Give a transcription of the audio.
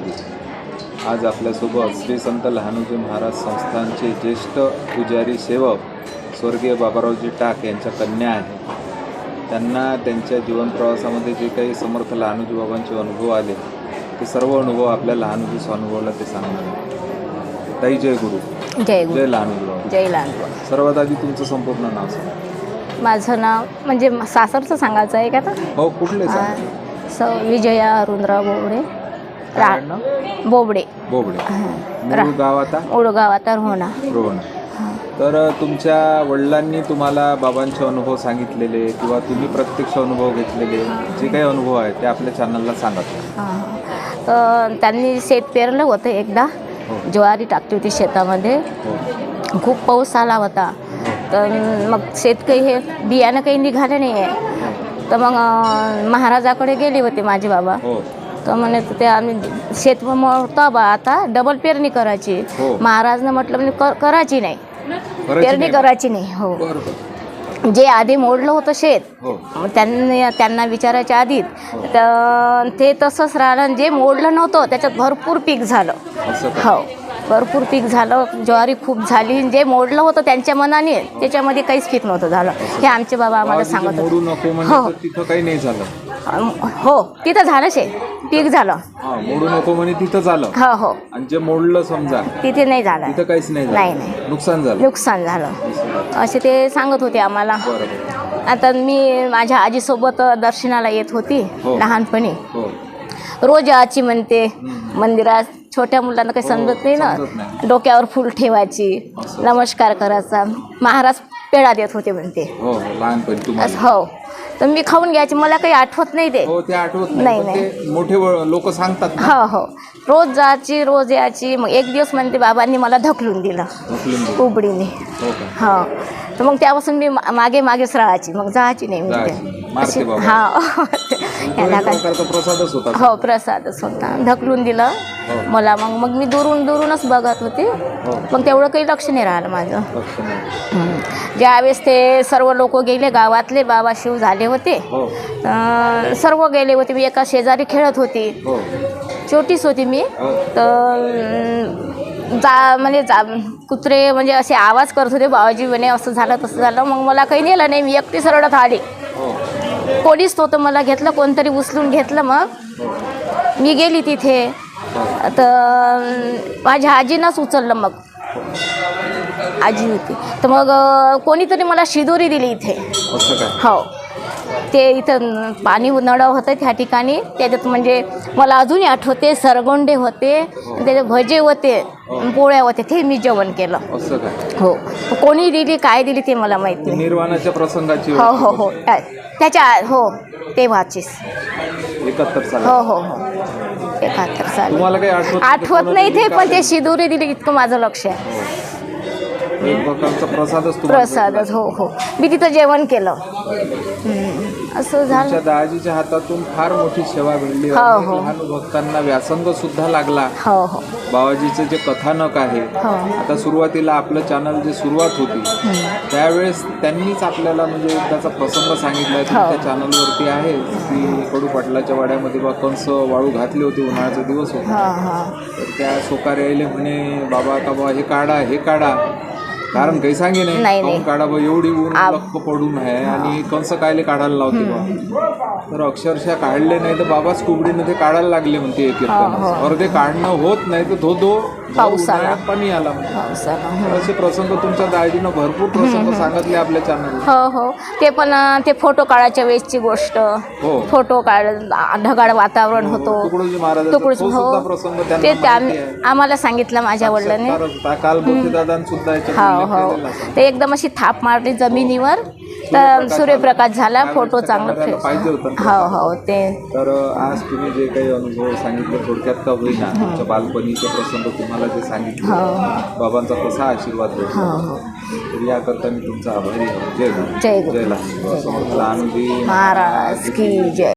गुरु आज आपल्यासोबत श्री संत लहानोजी महाराज संस्थानचे ज्येष्ठ पुजारी सेवक स्वर्गीय बाबारावजी टाक यांच्या कन्या आहे त्यांना त्यांच्या जीवनप्रवासामध्ये जे काही समर्थ लहानोजी बाबांचे अनुभव आले ते सर्व अनुभव आपल्या लहानोजी स्वानुभवाला ते सांगणार. ताई जय गुरु. जय गुरु. जय लहानोजी बाबा. जय लहानबा सर्वात आधी तुमचं संपूर्ण नाव सांगा. माझं नाव म्हणजे सासरचं सांगायचं आहे का आता? हो कुठले आ, स विजया अरुणराव बोबडे. काय रा आडनाव? बोबडे. बोबडे. हां. मूळ गाव आता उडगाव आता रोहणा रोहणा तर तुमच्या वडिलांनी तुम्हाला बाबांचे अनुभव सांगितलेले किंवा तुम्ही प्रत्यक्ष अनुभव घेतलेले जे काही अनुभव आहेत ते आपल्या चॅनलला सांगत हां. तर त्यांनी शेत पेरलं होतं एकदा. हो. ज्वारी टाकली होती शेतामध्ये. हो. खूप पाऊस आला होता. तर मग शेत काही हे बियाणं काही निघालं नाही आहे तर मग अं, महाराजाकडे गेले होते माझे बाबा. हो. तर म्हणे ते आम्ही शेत मोडता बा आता डबल पेरणी करायची. हो. महाराजनं म्हटलं म्हणजे कर- करायची नाही. पेरणी नाही? करायची नाही हो. बरं बरं जे आधी मोडलं होतं शेत हो. मग त्यांनी त्यांना विचारायच्या आधीच तर ते तसंच राहिलं आणि जे मोडलं नव्हतं त्याच्यात भरपूर पीक झालं. असं का? हो. भरपूर पीक झालं ज्वारी खूप झाली. जे मोडलं होतं त्यांच्या मनाने त्याच्यामध्ये काहीच पीक नव्हतं झालं. हे आमचे बाबा आम्हाला सांगत होते. म्हणजे हो. तिथं काही नाही झालं. हो तिथं झालं शे. पीक झालं. हा मोडू नको म्हणे तिथं झालं. हो हो. आणि जे मोडलं समजा तिथे नाही झालं. तिथं काहीच नाही नाही, झालं. नाही. नुकसान झालं. नुकसान झालं. असे ते सांगत होते आम्हाला. आता मी माझ्या आजीसोबत दर्शनाला येत होती हो. लहानपणी. हो. रोज याची म्हणते. मंदिरात छोट्या मुलांना काही हो, समजत नाही ना. डोक्यावर फुल ठेवायची. नमस्कार करायचा. महाराज पेढा देत होते म्हणते. हो हो. तर मी खाऊन घ्यायची. मला काही आठवत नाही ते. हो नाही, नाही मोठे लोक सांगतात हो हो. रोज जायची रोज यायची. मग एक दिवस म्हणते बाबांनी मला ढकलून दिलं. उबडीने. हो तर मग त्यापासून मी मागे मागेच राहायची मग जायची नाही. म्हणते मारते बाबा. हा तो याला एक काय प्रकारचा प्रसादच होता. हो प्रसादच होता. ढकलून दिलं. हो. मला मग मग मी दुरून दुरूनच बघत होते. हो. मग तेवढं काही लक्ष नाही राहिलं माझं. लक्ष नाही. हं. ज्यावेळेस ते सर्व लोक गेले गावातले बाबा शिव झाले होते. हो. अं, सर्व गेले होते. मी एका शेजारी खेळत होती. हो. छोटीच होती मी. हो. तर अं, जा म्हणजे जा कुत्रे म्हणजे असे आवाज करत होते बाबाजी म्हणे असं झालं तसं झालं. मग मला काही नेलं नाही. मी एकटीच रडत आली. कोणीच नव्हतं मला घेतलं कोणतरी उचलून घेतलं मग. मी गेली तिथे. तर माझ्या आजीनंच उचललं मग. आजी होती. तर मग कोणीतरी मला शिदोरी दिली इथे. हो. ते इथं पाणी नळ होतं त्या ठिकाणी. त्याच्यात म्हणजे मला अजूनही आठवते सरगोंडे होते आणि त्याच्यात भजे होते पोळ्या होते ते मी जेवण केलं. असं काय हो. कोणी दिली काय दिली ते मला माहीत नाही. निर्वाणाच्या प्रसंगाची हो हो हो. त्या- त्याच्या हो तेव्हाचीच. एकाहत्तर साल हो हो हो. एकाहत्तर साली. तुम्हाला काही आठवत आठवत नाही ते पण ते शिदोरी दिली इतकं माझं लक्ष आहे. हो. एक प्रकारचा प्रसादच तुम्हाला प्रसादच हो हो. मी तिथं जेवण केलं. हम्म. असं झालं. तुमच्या दाजीच्या हातातून फार मोठी सेवा घडली हो, हो. लहान भक्तांना व्यासंग सुद्धा लागला. हो हो. बाबाजीचं जे कथानक आहे हो. आता सुरुवातीला आपलं चॅनल जे सुरुवात होती त्यावेळेस त्यांनीच आपल्याला म्हणजे त्याचा प्रसंग सांगितला हो. त्या चॅनलवरती आहे. की कडू पाटलाच्या वाड्यामध्ये बा कंस वाळू घातले होते उन्हाळ्याचा दिवस होता. हां हां. तर त्या सोकारे आले म्हणे बाबा का बा हे काढा हे काढा. कारण काही सांगे नाही. नाही, नाही. काढा एवढी ऊन आप- लख पडून आहे आणि कंस कायले काढायला लावते बा. तर अक्षरशः काढले नाही तर बाबाच कुबडीने ते काढायला लागले म्हणते एक हो, हो. अर्धे काढणं होत नाही तर धो धो. उन्हाळ्यात पाणी आला तर असे प्रसंग तुमच्या दाजीनं भरपूर प्रसंग सांगितले आपल्या चॅनल हो हो. ते पण ते फोटो काढायच्या वेळेसची गोष्ट. हो. फोटो काढ ढगाळ वातावरण होतो. तुकडोजी हो. प्रसंग ते. आम्हाला सांगितलं माझ्या वडिलांनी. काल दादांनी सुद्धा हो हो. ते एकदम अशी थाप मारली जमिनीवर. तर सूर्यप्रकाश झाला. फोटो चांगला पाहिजे होता. हो हो ते. तर आज तुम्ही जे काही अनुभव सांगितले थोडक्यात का होईना तुमच्या बालपणीचे प्रसंग तुम्हाला जे सांगितले हो. बाबांचा कसा आशीर्वाद हो भेटला हो याकरता मी तुमचा आभारी आहे. जय जय. जय लहान महाराज की जय.